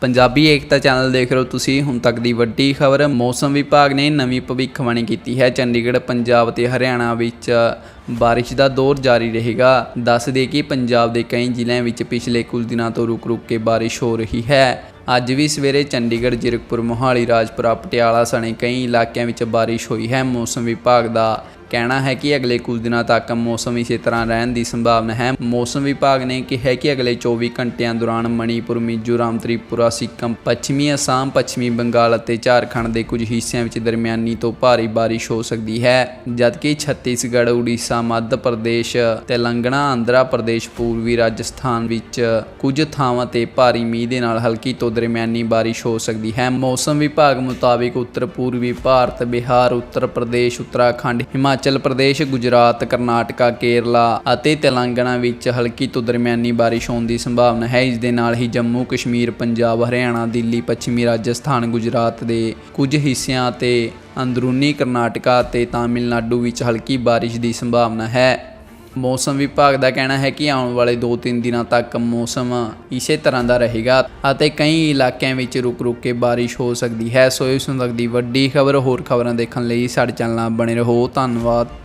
ਪੰਜਾਬੀ ਏਕਤਾ channel ਦੇਖ ਰਹੇ ਹੋ ਤੁਸੀਂ। ਹੁਣ ਤੱਕ ਦੀ ਵੱਡੀ ਖਬਰ, ਮੌਸਮ ਵਿਭਾਗ ਨੇ ਨਵੀਂ ਭਵਿੱਖਬਾਣੀ ਕੀਤੀ ਹੈ। ਚੰਡੀਗੜ੍ਹ, ਪੰਜਾਬ ਤੇ ਹਰਿਆਣਾ ਵਿੱਚ ਬਾਰਿਸ਼ ਦਾ ਦੌਰ ਜਾਰੀ ਰਹੇਗਾ। ਦੱਸ ਦੇ ਕਿ ਪੰਜਾਬ ਦੇ ਕਈ ਜ਼ਿਲ੍ਹਿਆਂ ਵਿੱਚ ਪਿਛਲੇ ਕੁਝ ਦਿਨਾਂ ਤੋਂ ਰੁਕ-ਰੁਕ ਕੇ ਬਾਰਿਸ਼ ਹੋ ਰਹੀ ਹੈ। ਅੱਜ ਵੀ ਸਵੇਰੇ ਚੰਡੀਗੜ੍ਹ, ਜ਼ਿਰਕਪੁਰ, ਮੋਹਾਲੀ, ਰਾਜਪੁਰਾ, ਪਟਿਆਲਾ ਸਣੇ ਕਈ ਇਲਾਕਿਆਂ ਵਿੱਚ ਬਾਰਿਸ਼ ਹੋਈ ਹੈ। ਮੌਸਮ ਵਿਭਾਗ ਦਾ ਕਹਿਣਾ ਹੈ ਕਿ ਅਗਲੇ ਕੁਝ ਦਿਨਾਂ ਤੱਕ ਮੌਸਮ ਇਸੇ ਤਰ੍ਹਾਂ ਰਹਿਣ ਦੀ ਸੰਭਾਵਨਾ ਹੈ। ਮੌਸਮ ਵਿਭਾਗ ਨੇ ਕਿਹਾ ਕਿ ਅਗਲੇ 24 ਘੰਟਿਆਂ ਦੌਰਾਨ ਮਣੀਪੁਰ, ਮਿਜ਼ੋਰਮ, ਤ੍ਰਿਪੁਰਾ, ਸਿੱਕਮ, ਪੱਛਮੀ ਅਸਾਮ, ਪੱਛਮੀ ਬੰਗਾਲ ਅਤੇ ਝਾਰਖੰਡ ਦੇ ਕੁਝ ਹਿੱਸਿਆਂ ਵਿੱਚ ਦਰਮਿਆਨੀ ਤੋਂ ਭਾਰੀ ਬਾਰਿਸ਼ ਹੋ ਸਕਦੀ ਹੈ, ਜਦਕਿ ਛੱਤੀਸਗੜ੍ਹ, ਉੜੀਸਾ, ਮੱਧ ਪ੍ਰਦੇਸ਼ ਤੇਲੰਗਾਨਾ ਆਂਧਰਾ ਪ੍ਰਦੇਸ਼, ਪੂਰਬੀ ਰਾਜਸਥਾਨ ਵਿੱਚ ਕੁਝ ਥਾਵਾਂ ਤੇ ਭਾਰੀ ਮੀਂਹ ਦੇ ਨਾਲ ਹਲਕੀ ਤੋਂ ਦਰਮਿਆਨੀ ਬਾਰਿਸ਼ ਹੋ ਸਕਦੀ ਹੈ। ਮੌਸਮ ਵਿਭਾਗ ਮੁਤਾਬਿਕ ਉੱਤਰ ਪੂਰਬੀ ਭਾਰਤ, ਬਿਹਾਰ, ਉੱਤਰ ਪ੍ਰਦੇਸ਼, ਉੱਤਰਾਖੰਡ, ਹਿਮਾਚਲ ਹਿਮਾਚਲ ਪ੍ਰਦੇਸ਼, ਗੁਜਰਾਤ, ਕਰਨਾਟਕਾ, ਕੇਰਲਾ ਅਤੇ ਤੇਲੰਗਾਨਾ ਵਿੱਚ ਹਲਕੀ ਤੋਂ ਦਰਮਿਆਨੀ ਬਾਰਿਸ਼ ਹੋਣ ਦੀ ਸੰਭਾਵਨਾ ਹੈ। ਇਸ ਦੇ ਨਾਲ ਹੀ ਜੰਮੂ, ਕਸ਼ਮੀਰ, ਪੰਜਾਬ, ਹਰਿਆਣਾ, ਦਿੱਲੀ, ਪੱਛਮੀ ਰਾਜਸਥਾਨ, ਗੁਜਰਾਤ ਦੇ ਕੁਝ ਹਿੱਸਿਆਂ ਅਤੇ ਅੰਦਰੂਨੀ ਕਰਨਾਟਕਾ ਅਤੇ ਤਾਮਿਲਨਾਡੂ ਵਿੱਚ ਹਲਕੀ ਬਾਰਿਸ਼ ਦੀ ਸੰਭਾਵਨਾ ਹੈ। ਮੌਸਮ ਵਿਭਾਗ ਦਾ ਕਹਿਣਾ ਹੈ ਕਿ ਆਉਣ ਵਾਲੇ 2-3 ਦਿਨਾਂ ਤੱਕ ਮੌਸਮ ਇਸੇ ਤਰ੍ਹਾਂ ਦਾ ਰਹੇਗਾ ਅਤੇ ਕਈ ਇਲਾਕਿਆਂ ਵਿੱਚ ਰੁਕ-ਰੁਕ ਕੇ ਬਾਰਿਸ਼ ਹੋ ਸਕਦੀ ਹੈ। ਸੋ ਇਸ ਨੂੰ ਤੱਕ ਵੱਡੀ ਖਬਰ ਹੋਰ ਖਬਰਾਂ ਦੇਖਣ ਲਈ ਸਾਡੇ ਚੈਨਲ ਨਾਲ ਬਣੇ ਰਹੋ। ਧੰਨਵਾਦ।